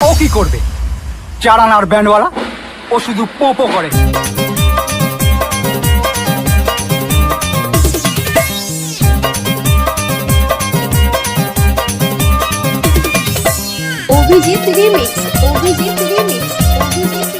ও কি করবে? চারানার ব্যান্ডওয়ালা? ও শুধু পোপো করে। অভিজিৎ রিমিক্স অভিজিৎ রিমিক্স অভিজিৎ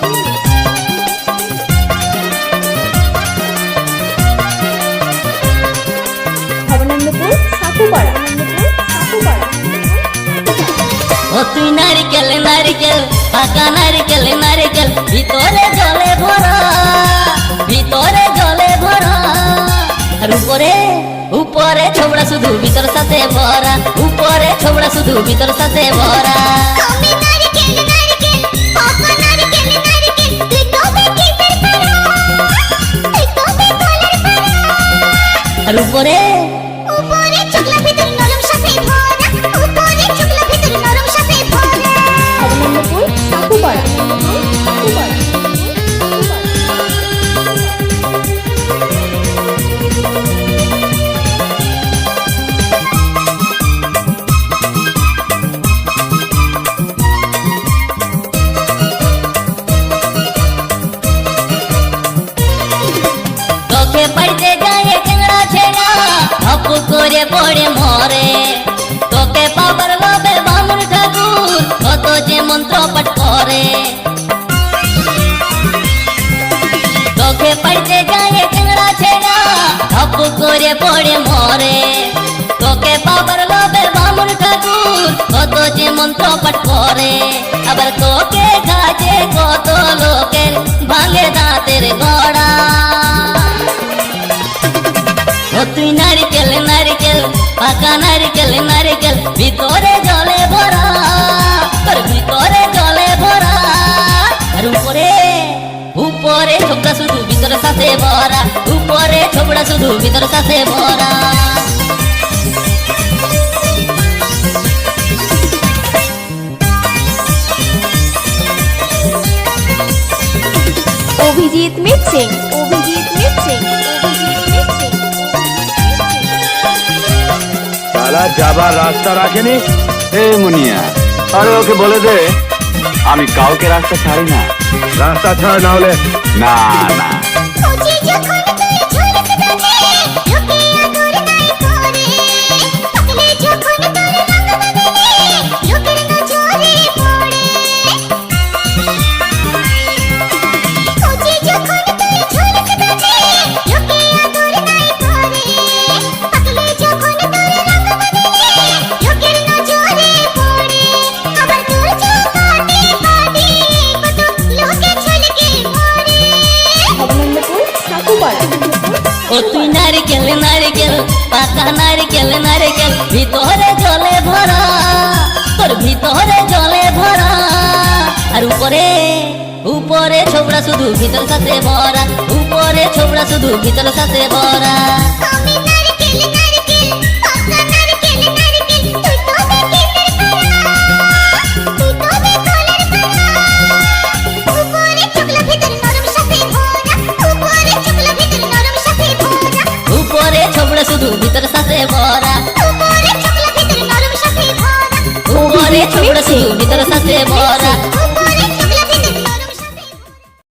ও তুই নারিকেল নারিকেল পাকা নারিকেল নারিকেল ভিতরে জলে ভরা ভিতরে জলে ভরা। আর উপরে উপরে ছোবড়া শুধু ভিতর সাথে ভরা উপরে ছোবড়া শুধু ভিতর সাথে ভরা। আমি নারকেল তোকে পাইতে যায় কেংড়া ছেড়া, হপ করে পড়ে মরে। তোকে পাবার লোভে বামুন ঠাকুর, কত যে মন্ত্র পাঠ করে। তোকে পাইতে যায় কেংড়া ছেড়া, হপ করে পড়ে মরে। তোকে পাবার লোভে বামুন ঠাকুর, কত যে মন্ত্র পাঠ করে। আবার তোকে পাকা নারিকেল নারিকেল ভিতরে জলে ভরা তোর ভিতরে জলে ভরা আর উপরে উপরে ছোকরা শুধু ভিতর সাথে ভরা উপরে ছোকরা শুধু ভিতর সাথে ভরা Abhijit mixing Abhijit mixing Abhijit mixing তারা যাবার রাস্তা রাখেনি। হে মুনিয়া আরে ওকে বলে দে। আমি কাউকে রাস্তা ছাড়ি না। রাস্তা ছাড় না হলে না না। ও তুই নারিকেল নারিকেল, পাকা নারিকেল নারিকেল, ভিতরে জলে ভরা, তোর ভিতরে জলে ভরা। আর উপরে উপরে ছোবড়া শুধু ভিতর সাথে ভরা, উপরে ছোবড়া শুধু ভিতর সাথে ভরা। ভিতর সাথে ভরা। উপরে ভরা। শুধু ভিতর সাথে ভরা।